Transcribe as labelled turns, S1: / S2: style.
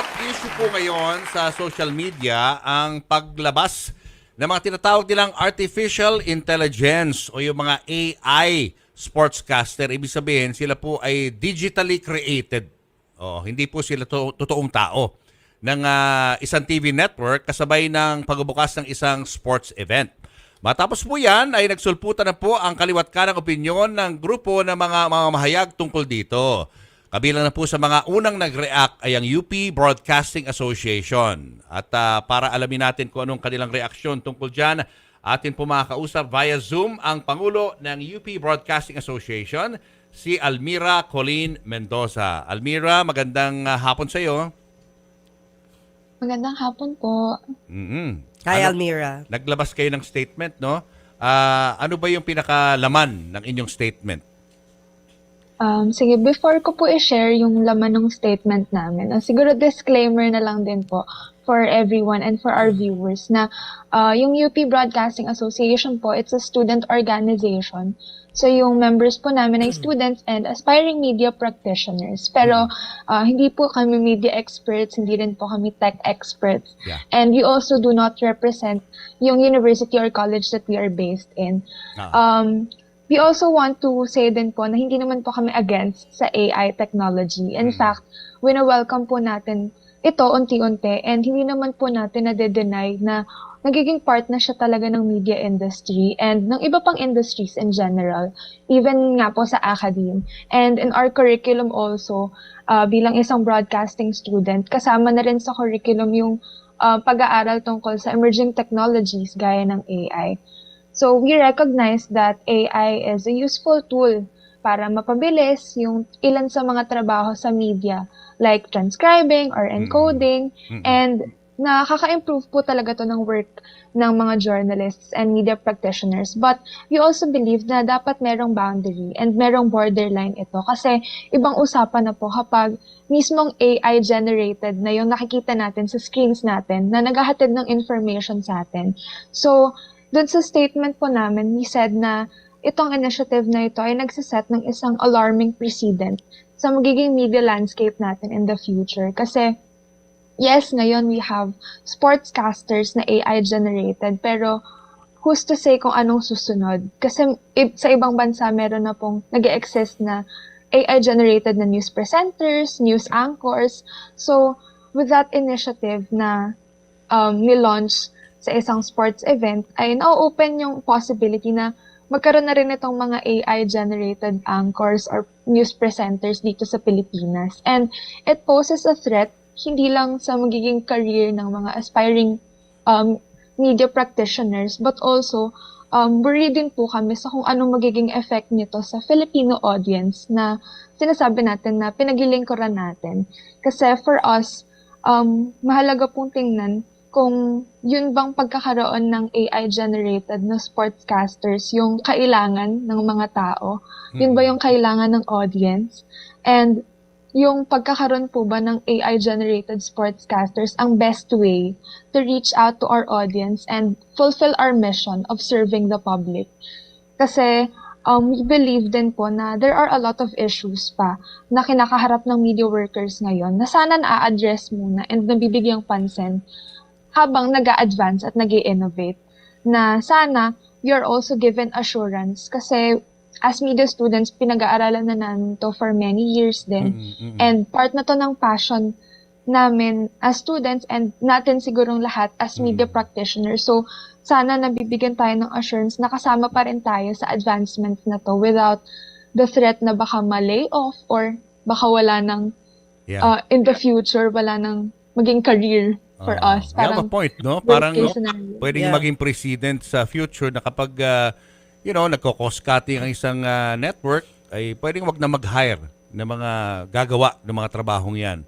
S1: hot issue po ngayon sa social media ang paglabas ng mga tinatawag nilang artificial intelligence o yung mga AI sportscaster. Ibig sabihin, sila po ay digitally created. Oh, hindi po sila to- totoong tao ng ah, isang TV network kasabay ng pagbubukas ng isang sports event. Matapos po yan ay nagsulputan na po ang kaliwat kanang opinyon ng grupo ng mga, mga mahayag tungkol dito. Kabilang na po sa mga unang nag-react ay ang UP Broadcasting Association. At ah, para alamin natin kung anong kanilang reaksyon tungkol dyan, atin po makakausap via Zoom ang Pangulo ng UP Broadcasting Association, si Almira Colleen Mendoza. Almira, magandang ah, hapon sa iyo.
S2: Magandang hapon po.
S1: mm
S3: Hi,
S1: Ano-
S3: Almira.
S1: Naglabas kayo ng statement, no? Ah, ano ba yung pinakalaman ng inyong statement?
S2: Um, sige, before ko po i-share yung laman ng statement namin, uh, siguro disclaimer na lang din po for everyone and for our viewers na uh, yung UP Broadcasting Association po, it's a student organization. So yung members po namin ay students and aspiring media practitioners. Pero uh, hindi po kami media experts, hindi rin po kami tech experts.
S1: Yeah.
S2: And we also do not represent yung university or college that we are based in.
S1: Ah.
S2: Um, we also want to say din po na hindi naman po kami against sa AI technology. In
S1: Mm.
S2: fact, wina-welcome po natin ito unti-unti and hindi naman po natin nade-deny na nagiging part na siya talaga ng media industry and ng iba pang industries in general, even nga po sa academe. And in our curriculum also, uh, bilang isang broadcasting student, kasama na rin sa curriculum yung uh, pag-aaral tungkol sa emerging technologies gaya ng AI. So we recognize that AI is a useful tool para mapabilis yung ilan sa mga trabaho sa media like transcribing or encoding
S1: Mm-mm.
S2: and nakaka-improve po talaga to ng work ng mga journalists and media practitioners. But we also believe na dapat merong boundary and merong borderline ito kasi ibang usapan na po kapag mismong AI generated na yung nakikita natin sa screens natin na naghahatid ng information sa atin. So, dun sa statement po namin, we said na itong initiative na ito ay nagsiset ng isang alarming precedent sa magiging media landscape natin in the future. Kasi, yes, ngayon we have sportscasters na AI generated, pero who's to say kung anong susunod? Kasi sa ibang bansa, meron na pong nag exist na AI generated na news presenters, news anchors. So, with that initiative na um, ni-launch sa isang sports event, ay na-open yung possibility na magkaroon na rin itong mga AI-generated anchors or news presenters dito sa Pilipinas. And it poses a threat hindi lang sa magiging career ng mga aspiring um, media practitioners, but also um, worried din po kami sa kung anong magiging effect nito sa Filipino audience na sinasabi natin na pinagilingkuran natin. Kasi for us, um, mahalaga pong tingnan kung yun bang pagkakaroon ng AI-generated na sportscasters yung kailangan ng mga tao? Yun ba yung kailangan ng audience? And yung pagkakaroon po ba ng AI-generated sportscasters ang best way to reach out to our audience and fulfill our mission of serving the public? Kasi um, we believe din po na there are a lot of issues pa na kinakaharap ng media workers ngayon na sana na-address muna and nabibigyang pansin habang nag advance at nag innovate na sana you're also given assurance kasi as media students, pinag-aaralan na namin to for many years din.
S1: Mm-mm.
S2: And part na to ng passion namin as students and natin sigurong lahat as media
S1: Mm.
S2: practitioners. So, sana nabibigyan tayo ng assurance na kasama pa rin tayo sa advancement na to without the threat na baka ma-lay off or baka wala ng,
S1: Yeah.
S2: uh, in the future, wala ng maging career for
S1: Ah,
S2: us.
S1: you have a
S2: Parang
S1: point, no? Parang
S2: scenario.
S1: pwedeng
S3: Yeah.
S1: maging precedent sa future na kapag, ah, you know, nagko-cost cutting ang isang ah, network, ay pwedeng wag na mag-hire ng mga gagawa ng mga trabahong yan.